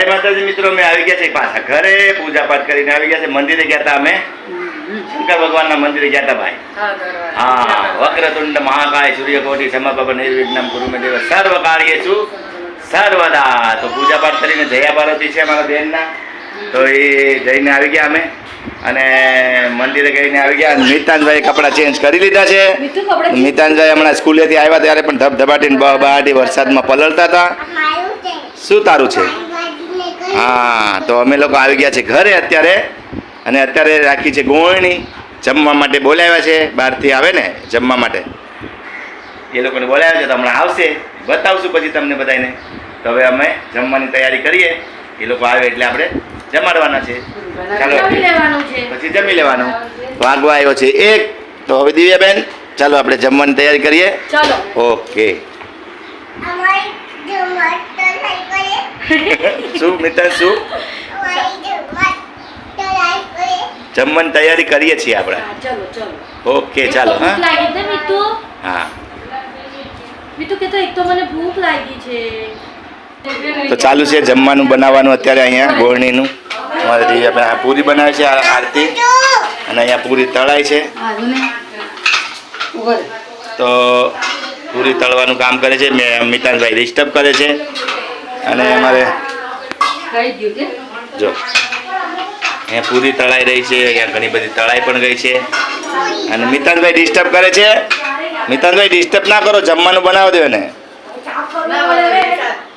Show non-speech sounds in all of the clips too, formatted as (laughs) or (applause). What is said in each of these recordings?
જય માતાજી મિત્રો મેં આવી ગયા છે પાછા ઘરે. પૂજા પાઠ કરીને આવી ગયા છે મંદિરે ગયા હતા અમે. શંકર ભગવાનના મંદિરે ગયા હતા ભાઈ? હા વક્રતુંડ મહાકાય સૂર્યકોટી સમપ્રભ નિર્વિઘ્નમ ગુરુ મે દેવ. સર્વ કાર્યેષુ સર્વદા. તો પૂજા પાઠ કરીને જયા પાર્વતી છે અમારા બેનના. તો એ જઈને આવી ગયા અમે. અને મંદિરે ગઈને આવી ગયા. મિતાનભાઈ કપડાં ચેન્જ કરી લીધા છે. મિતાનભાઈ હમણાં સ્કૂલેથી આવ્યા ત્યારે પણ ધબધબાટીને બહાટી વરસાદમાં પલળતા હતા. શું તારું છે? હા તો અમે લોકો આવી ગયા છે ઘરે અત્યારે. અને અત્યારે રાખી છે ગોળણી જમવા માટે બોલાવ્યા છે બહારથી આવે ને જમવા માટે. એ લોકોને બોલાવ્યા છે તો હમણાં આવશે. બતાવશું પછી તમને બધાને. તો હવે અમે જમવાની તૈયારી કરીએ. એ લોકો આવે એટલે આપણે જમાડવાના છે. ચાલો. જમી લેવાનું છે. પછી જમી લેવાનું. વાગવા આવ્યો છે એક. તો હવે દિવ્યાબેન ચાલો આપણે જમવાની તૈયારી કરીએ. ચલો. ઓકે. શું મિતા શું? જમવાની તૈયારી કરીએ છીએ આપણે. ઓકે ચાલો હા. હા. તો ચાલુ છે જમવાનું બનાવવાનું અત્યારે અહીંયા ગોળણીનું. મારી આપણે આ પૂરી બનાવે છે આરતી. અને અહીંયા પૂરી તળાય છે. તો પૂરી તળવાનું કામ કરે છે મેં મિતાનભાઈ ડિસ્ટર્બ કરે છે. અને અમારે જો. અહીંયા પૂરી તળાઈ રહી છે અહીંયા ઘણી બધી તળાઈ પણ ગઈ છે. અને મિતાનભાઈ ડિસ્ટર્બ કરે છે? મિતાનભાઈ ડિસ્ટર્બ ના કરો જમવાનું બનાવી દો ને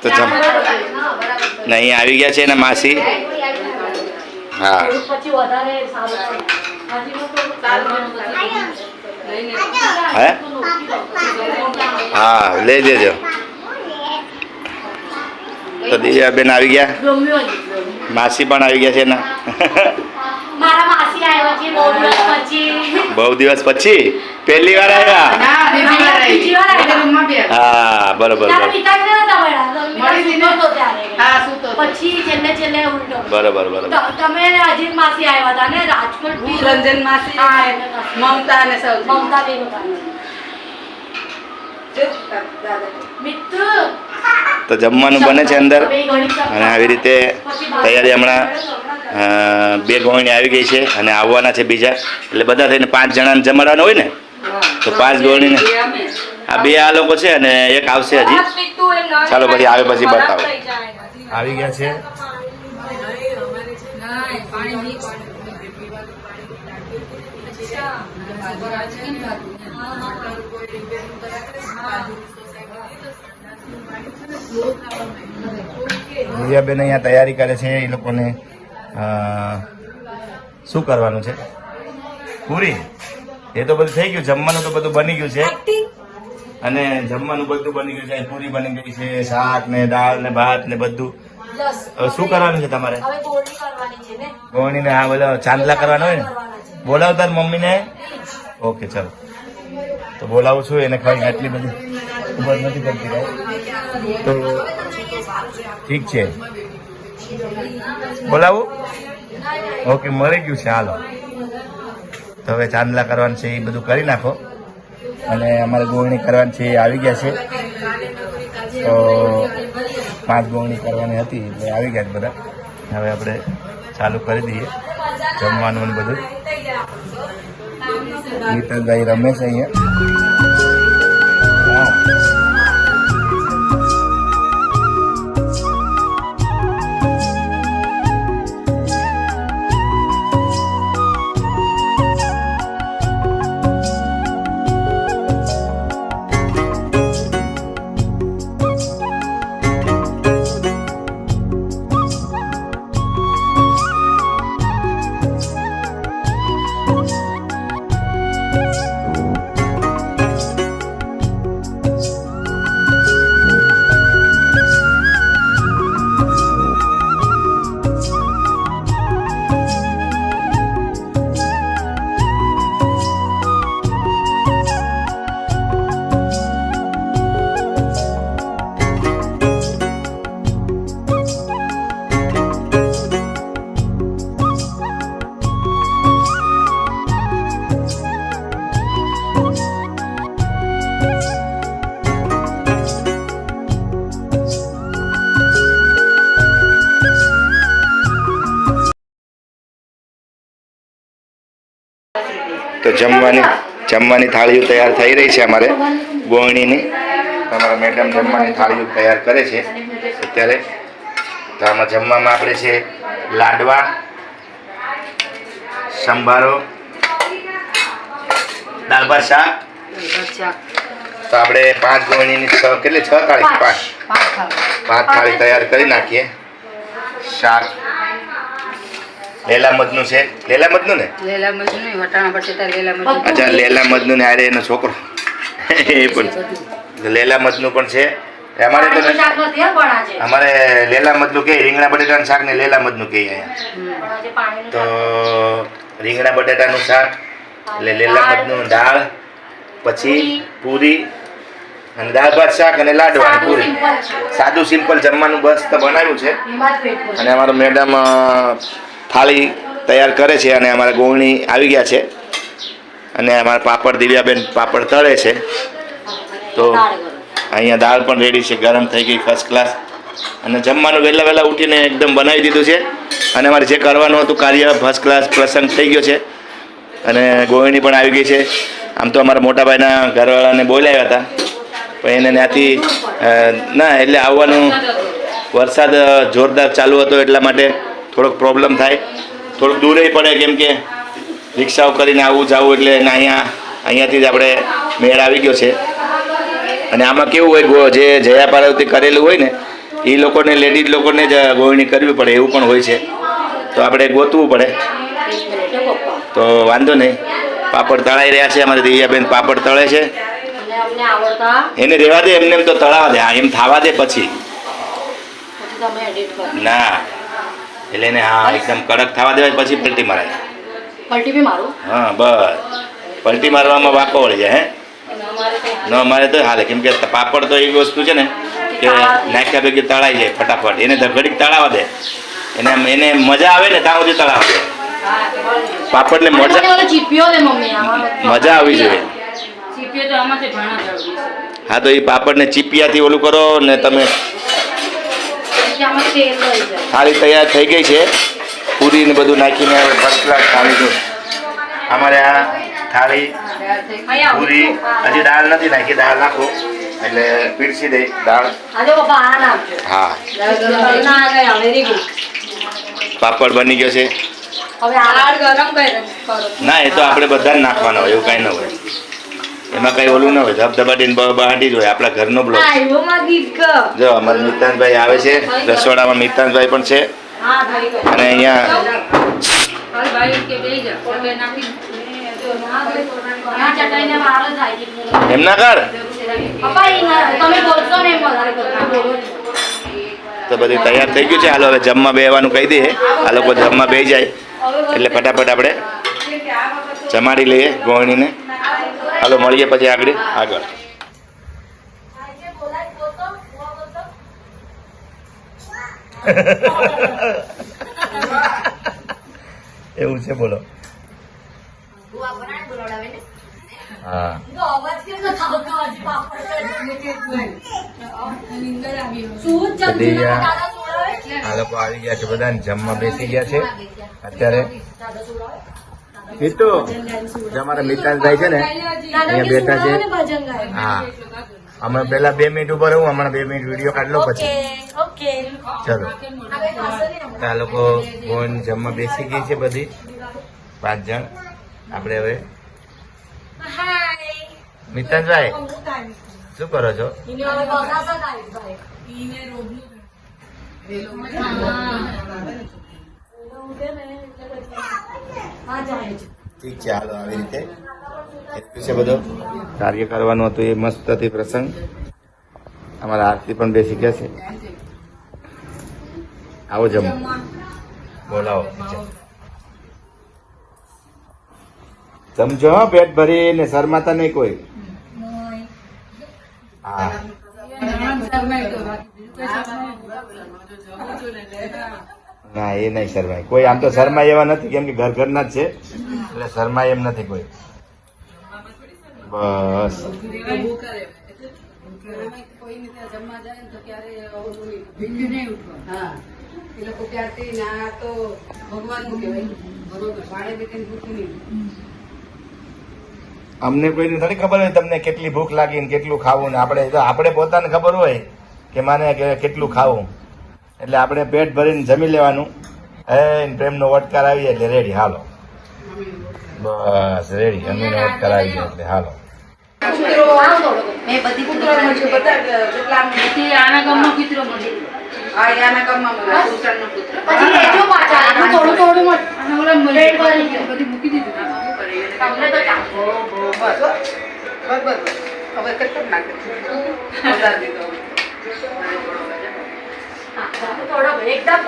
તો જમ ને અહીંયા આવી ગયા છે એના માસી. હે? હા લઈ દેજો. તો દિવ્યાબેન આવી ગયા. માસી પણ આવી ગયા છે એના. મારા માસી આવ્યા છે બહુ દિવસ પછી. બહુ પહેલી વાર આવ્યા? બીજી હા બરોબર બરોબર. બરોબર બરોબર. તમે અજીત માસી આવ્યા હતા ને? રાજકોટ રંજન માસી મમતા અને મમતા બેન તો જમવાનું બને છે અંદર. અને આવી રીતે તૈયારી હમણાં બે ગોળણી આવી ગઈ છે અને આવવાના છે બીજા. એટલે બધા થઈને પાંચ જણાને જમાડવાના હોય ને તો પાંચ ગોળણીને આ બે આ લોકો છે અને એક આવશે હજી. ચાલો પછી આવે પછી બતાવો. આવી ગયા છે. દિવ્યાબેન અહીંયા તૈયારી કરે છે એ લોકોને શું કરવાનું છે? પૂરી? એ તો બધું થઈ ગયું જમવાનું તો બધું બની ગયું છે. અને જમવાનું બધું બની ગયું છે પૂરી બની ગઈ છે શાક ને દાળ ને ભાત ને બધું. શું કરવાનું છે તમારે? ગોળણી ને. હા બધા ચાંદલા કરવાના હોય ને? બોલાવતા તાર મમ્મીને. ઓકે ચાલો. તો બોલાવું છું, એને ખાઈ આટલી બધી ખબર નથી પડતી તો ઠીક છે. બોલાવું? ઓકે મળી ગયું છે, હાલો. તો હવે ચાંદલા કરવાનું છે, એ બધું કરી નાખો. અને અમારે ગોળણી કરવાની છે, એ આવી ગયા છે. તો પાંચ ગોળણી કરવાની હતી, એટલે આવી ગયા બધા. હવે આપણે ચાલુ કરી દઈએ, જમવાનું બધું. ગીતાભાઈ રમે રમેશ અહીંયા. જમવાની જમવાની થાળીઓ તૈયાર થઈ રહી છે અમારે. ગોળણીની તમારા મેડમ જમવાની થાળીઓ તૈયાર કરે છે. અત્યારે તો આમાં જમવામાં આપણે છે લાડવા સંભારો દાળ ભાત શાક. તો આપણે પાંચ ગોળણીની છ કેટલી? છ થાળી? પાંચ. પાંચ થાળી તૈયાર કરી નાખીએ. શાક લેલા મધનું છે? લેલા મધનું ને? લેલા મજનુ વટાણા બટેટા લેલા મજનુ. અચ્છા લેલા મધનું ને આરે એનો છોકરો. એ પણ. લેલા મધનું પણ છે. અમારે તો. અમારે લેલા મધનું કે રીંગણા બટેટાનું શાક ને લેલા અહીંયા. આજે પાણીનું તો શાક. રીંગણા બટેટાનું શાક એટલે લેલા મધનું દાળ પછી પૂરી. અને દાળ ભાત શાક અને લાડવા અને પૂરી. સાદું સિમ્પલ જમવાનું બસ તો બનાવ્યું છે. અને અમારો મેડમ થાળી તૈયાર કરે છે અને અમારા ગોળણી આવી ગયા છે. અને અમારા પાપડ દિવ્યાબેન પાપડ તળે છે. તો અહીંયા દાળ પણ રેડી છે, ગરમ થઈ ગઈ ફર્સ્ટ ક્લાસ અને જમવાનું વહેલા વહેલા ઉઠીને એકદમ બનાવી દીધું છે. અને અમારે જે કરવાનું હતું, કાર્ય ફર્સ્ટ ક્લાસ પ્રસંગ થઈ ગયો છે. અને ગોળણી પણ આવી ગઈ છે. આમ તો અમારા મોટાભાઈના ઘરવાળાને બોલાવ્યા હતા. પણ એને ત્યાંથી ના, એટલે આવવાનું વરસાદ જોરદાર ચાલુ હતો એટલા માટે થોડોક પ્રોબ્લેમ થાય. થોડુંક દૂરે પડે કેમ કે રિક્ષાઓ કરીને આવવું જવું એટલે એને અહીંયા અહીંયાથી જ આપણે મેળ આવી ગયો છે. અને આમાં કેવું હોય જે જયા પાર્વતી કરેલું હોય ને એ લોકોને લેડીઝ લોકોને જ ગોળણી કરવી પડે એવું પણ હોય છે. તો આપણે ગોતવું પડે. તો વાંધો નહીં. પાપડ તળાઈ રહ્યા છે અમારી દિવ્યાબેન પાપડ તળે છે. એને રહેવા દે એમને એમ તો તળાવા દે એમ થાવા દે પછી. ના. એટલે એને હા એકદમ કડક થવા દેવાય પછી પલટી મરાય. પલટી બી મારું? હા બસ. પલટી મારવામાં વાકો વળી જાય હે? ન મારે તો હાલે કેમ કે પાપડ તો એવી વસ્તુ છે ને કે નાખ્યા ભેગી તળાઈ જાય ફટાફટ. એને તો ઘડીક તળાવા દે. એને આમ- એને મજા આવે ને ત્યાં સુધી તળાવા દે. પાપડને મજા ઓલો ચીપિયો દે મમ્મી આમાં મજા આવી જોઈએ ચીપિયો તો આમાંથી ઘણા જરૂરી છે હા તો એ પાપડને ચીપિયાથી ઓલું કરો ને તમે પછી આમાં તેલ લઈ જાય થાળી તૈયાર થઈ ગઈ છે. પૂરી ને બધું નાખીને હવે ફર્સ્ટ ક્લાસ થાળી જો અમારે આ થાળી પૂરી હજી દાળ નથી નાખી દાળ નાખો. એટલે પીરસી દઈ દાળ. હા. ના ગયા વેરી ગુડ પાપડ બની ગયો છે. હવે આ દાળ ગરમ કરે કરો ના એ તો આપણે બધા નાખવાના હોય એવું કઈ ન હોય. એમાં કઈ ઓલું ન હોય. ધબધબાટીને બહાટી જ હોય. આપણા ઘરનો ગીત જો અમારે મિતાંશભાઈ આવે છે. રસોડામાં મિતાંશભાઈ પણ છે. અને અહીંયા હાલ ભાઈ કે બેહી જા. એટલે નાખી. આ ચટાઈને વાર જ થાય કે એમ ના કર. તો બધું તૈયાર થઈ ગયું છે. હાલો હવે જમવા બેહવાનું કહી દઈએ. આ લોકો જમવા બે જાય. એટલે ફટાફટ આપણે જમાડી લઈએ ગોળણીને હાલો મળીએ પછી આગળ. આગળ. એવું છે બોલો. હા. આ આ લોકો આવી ગયા છે બધા જમવા બેસી ગયા છે. અત્યારે મીતુ અમારા મિતાનભાઈ છે ને અહીંયા બેઠા છે. હા. હમણાં પેલા બે મિનિટ ઉપર હું હમણાં બે મિનિટ વીડિયો કાઢ લો પછી. ચલો. તો આ લોકો બોન જમવા બેસી ગઈ છે બધી પાંચ જણ. આપણે હવે મિતાનભાઈ શું કરો છો? ઠીક છે હાલો આવી રીતે. છે બધો. કાર્ય કરવાનું હતું એ મસ્ત હતી પ્રસંગ. અમારા આરતી પણ બેસી ગયા છે. આવો જમો. બોલાવો. સમજો જમજો હો, ને શરમાતા નહીં કોઈ. હા. ના, એ નહીં શરમાય. કોઈ આમ તો શરમાય એવા નથી, કેમ કે ઘર ઘરના જ છે. એટલે શરમાય એમ નથી કોઈ. બસ. અમને કોઈની થોડી ખબર હોય તમને કેટલી ભૂખ લાગી ને કેટલું ખાવું ને આપણે આપણે પોતાને ખબર હોય કે માને કેટલું ખાવું. એટલે આપણે પેટ ભરીને જમી લેવાનું. હે પ્રેમનો વટકાર આવી એટલે રેડી હાલો. બસ રેડી અમીનો વટકાર આવી જાય એટલે હાલો. મેં બધી કૂતરાનું છે, બધા જેટલા આના ગામનો કૂતરો મળે. હા, આના ગામમાં મળે, કૂતરાનો કૂતરો. પછી લેજો પાછા. આનું થોડું થોડું મત. અને ઓલા બ્રેડ બધી મૂકી દીધું ને, શું કરે એને? તમને તો ચાલે. બસ, બસ, બસ, બસ. હવે કેટલું નાખે (laughs) દીધો.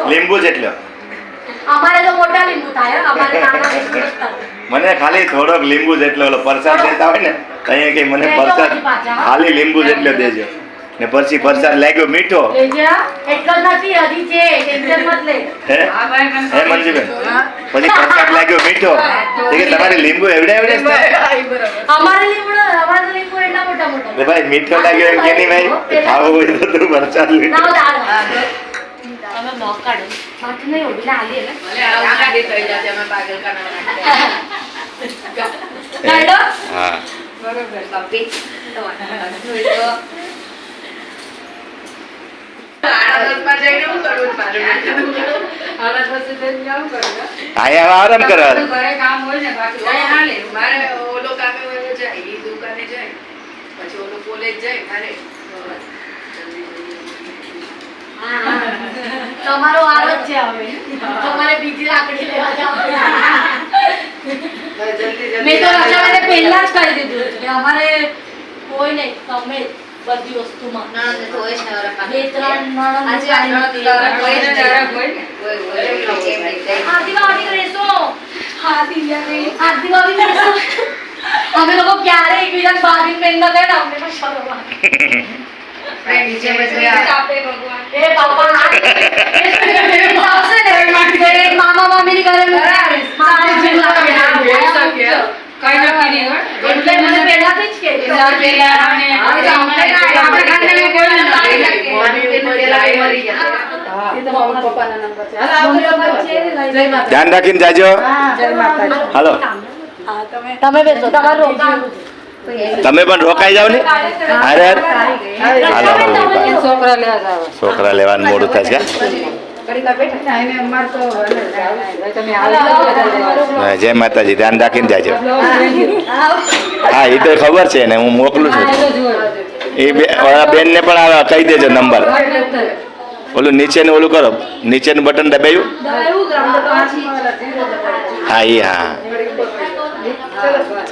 લીંબુ જેટલો અમારે તો મોટા લીંબુ થાય અમારે નાના લીંબુ (laughs) મને ખાલી થોડોક લીંબુ જેટલો પરસાદ દેતા હોય ને કઈ અહીંયા કઈ મને પ્રસાદ? ખાલી લીંબુ જેટલો દેજો. ને પછી પરસાદ લાગ્યો મીઠો. એટલો નથી હજી છે ટેન્શન મત લે. હે? હા, મંજુબેન પછી પરસાદ લાગ્યો મીઠો. તમારી કે તમારે લીંબુ એવડે એવડે. અમારે લીંબુ અમારે લીંબુ એટલા મોટા મોટા. ભાઈ મીઠો લાગ્યો એમ કે નહીં ભાઈ? ખાવો હોય તો. તું પ્રસાદ ના હા, તમે નોક કાઢો બાકી નહીં ઓડી આલી એટલે ભલે આ ઉનાળી થઈ જાય, અમે પાગલ કાઢો હા. બરોબર, કરવું કરવું? આરામ કરો ઘરે કામ હોય ને બાકી અહીં હાલે. મારે ઓલો કામે વયો જાય, ઈ દુકાને જાય. પછી ઓલો કોલેજ જાય, મારે બસ. હા, હા. તમારો વારો છે હવે તમારે બીજી લાકડી લેવા જવાનું બસ જલ્દી જલ્દી મેં તો રક્ષાબંધન પહેલા જ કરી દીધું હતું કે અમારે કોઈ નહીં તમે બધી વસ્તુમાં. બે ત્રણ નણંદ આજે આ નણંદ તારા કોઈ ને. તારા કોઈ ને? આરતી ભાભી રહેશો હા દિવ્યા આરતી ભાભી રહેશો અમે લોકો ક્યારે એકબીજા ભાભી બેન ના ગયા અમને પણ શરમ આવે. નીચે બેસી એ બાપા (laughs) આવશે ને. ઘરે મામા મામીની ઘરે મૂકી મામા જેવું લાગે. કઈ નક્કી નહીં. એટલે મને પહેલાથી જ કે આપણે કોઈ ને. ધ્યાન રાખીને જાજો. જય હાલો. તમે બેસો તમારો તમે પણ રોકાઈ જાવ ને? અરે. હાલો છોકરા છોકરા લેવાનું મોડું થાય આવી જય માતાજી ધ્યાન રાખીને જાજો. હા એ તો ખબર છે ને હું મોકલું છું. એ બે ને બેનને પણ કહી દેજો નંબર. ઓલું નીચેનું ઓલું કરો નીચેનું બટન દબાયું હા એ હા.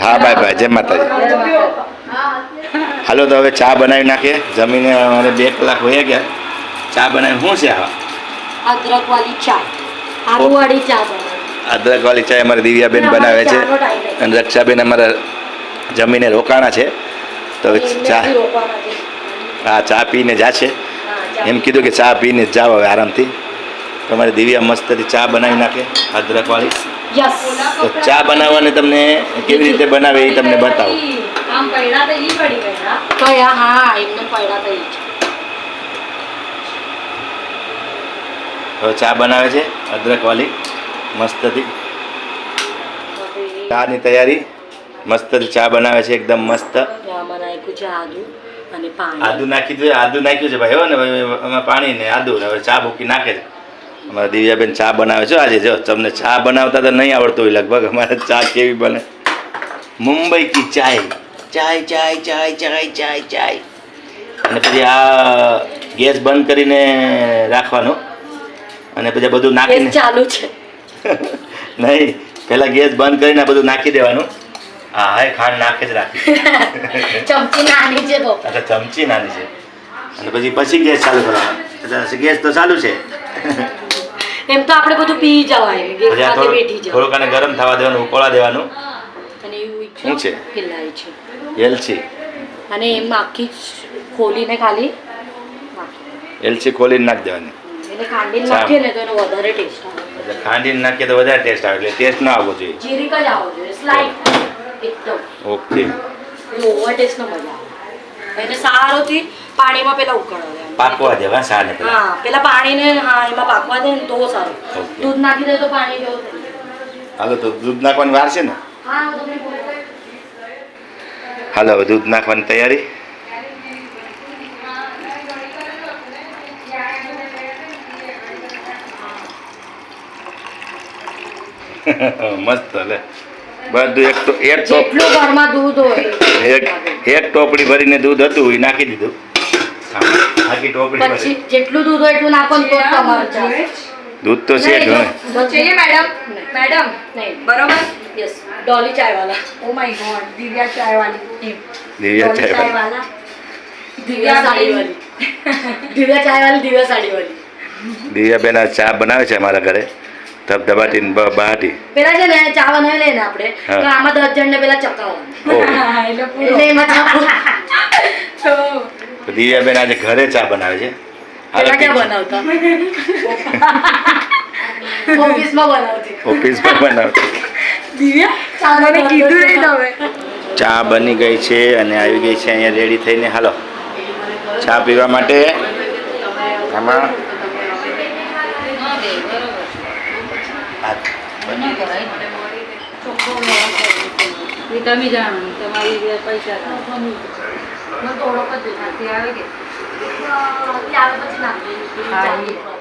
હા બાય બાય જય માતાજી. હાલો તો હવે ચા બનાવી નાખીએ. જમીને અમારે બે કલાક હોયા ગયા. ચા બનાવી શું છે આ અદરક વાળી ચા આદુ વાળી ચા અદરક વાળી ચા અમારી દિવ્યાબેન બનાવે છે. અને રક્ષાબેન અમારા જમીને રોકાણા છે. તો હવે ચા હા ચા પીને જાશે. એમ કીધું કે ચા પીને જ જાવ હવે આરામથી. તમારી દિવ્યા મસ્તથી ચા બનાવી નાખે અદરક વાળી તો ચા બનાવવાને તમને કેવી રીતે બનાવે એ તમને બતાવું. આમ પૈડા તો ઈ પડી ગયા. હા એમને પૈડા તો ઈ હવે ચા બનાવે છે અદરક વાળી મસ્તથી. ચાની તૈયારી મસ્તથી ચા બનાવે છે એકદમ મસ્ત. આદુ અને પાણી. આદુ નાખી દીધું આદુ નાખ્યું છે ભાઈ હો ને ભાઈ એમાં પાણી ને આદુ હવે ચા ભૂકી નાખે છે. અમારા દિવ્યાબેન ચા બનાવે છે આજે જો તમને ચા બનાવતા તો નહીં આવડતું હોય લગભગ અમારે ચા કેવી બને? મુંબઈ કી ચાય ચાય ચાય ચાય ચાય ચાય ચાય. અને પછી આ ગેસ બંધ કરીને રાખવાનો. અને પછી બધું નાખીને ચાલુ છે. (laughs) નહીં પહેલા ગેસ બંધ કરીને બધું નાખી દેવાનું. હા હા ખાંડ નાખે જ રાખી. (laughs) ચમચી નાની છે અચ્છા ચમચી નાની છે. અને પછી પછી ગેસ ચાલુ કરવાનો. અચ્છા ગેસ તો ચાલુ છે. એમ તો આપણે બધું પી જવાય. ગેસ સાથે બેઠી થોડું કને ગરમ થવા દેવાનું ઉકોળા દેવાનું. અને એવું શું છે? પિલાય છે. એલચી. અને એમ આખી ખોલીને ખાલી એલચી ખોલીને નાખ દેવાની. એને ખાંડીને નાખીએ ને તો એનો વધારે ટેસ્ટ આવે. એટલે ખાંડીને નાખીએ તો વધારે ટેસ્ટ આવે એટલે ટેસ્ટ ના આવવો જોઈએ. જીરીક જ આવવો જોઈએ સ્લાઇટ એકદમ. ઓકે. ઓવર ટેસ્ટ નો મજા આવે. એને સારોથી પાણીમાં પેલા ઉકળવા. પાકવા દેવા સાને હા પેલા પાણીને હા એમાં પાકવા દે ને તો સારું. દૂધ નાખી દે તો પાણી જેવું હાલો તો દૂધ નાખવાની વાર છે ને? હા તમને. હાલો દૂધ નાખવાની તૈયારી. મસ્ત લે. બધું એક તો એક દૂધ હોય. એક એક ટોપડી ભરીને દૂધ હતું એ નાખી દીધું. આખી ટોપડી પછી જેટલું દૂધ હોય એટલું નાખો દૂધ તો છે ઘણું મેડમ? મેડમ? નહીં. બરોબર? યસ. ડોલી દિવ્યા બેન. ચા બનાવે છે અમારા ઘરે. ધબધબાટી બહાટી પેલા છે ને ચા બનાવી લઈએ ને આપણે તો આમાં દસ જણ ને પેલા ચકાવવાનું ઓહો. એટલે એમાં ચા તો તો દિવ્યા બેન આજે ઘરે ચા બનાવે છે. પેલા ક્યાં બનાવતા? ઓફિસમાં બનાવતી. ઓફિસમાં બનાવતી. દિવ્યા ચા મને કીધું નહીં તમે. ચા બની ગઈ છે અને આવી ગઈ છે અહીંયા રેડી થઈને. હાલો ચા પીવા માટે આમાં આ એ તમે જાણો તમારી પૈસા મને થોડોક જ દેખાતી આવે કે આવે પછી.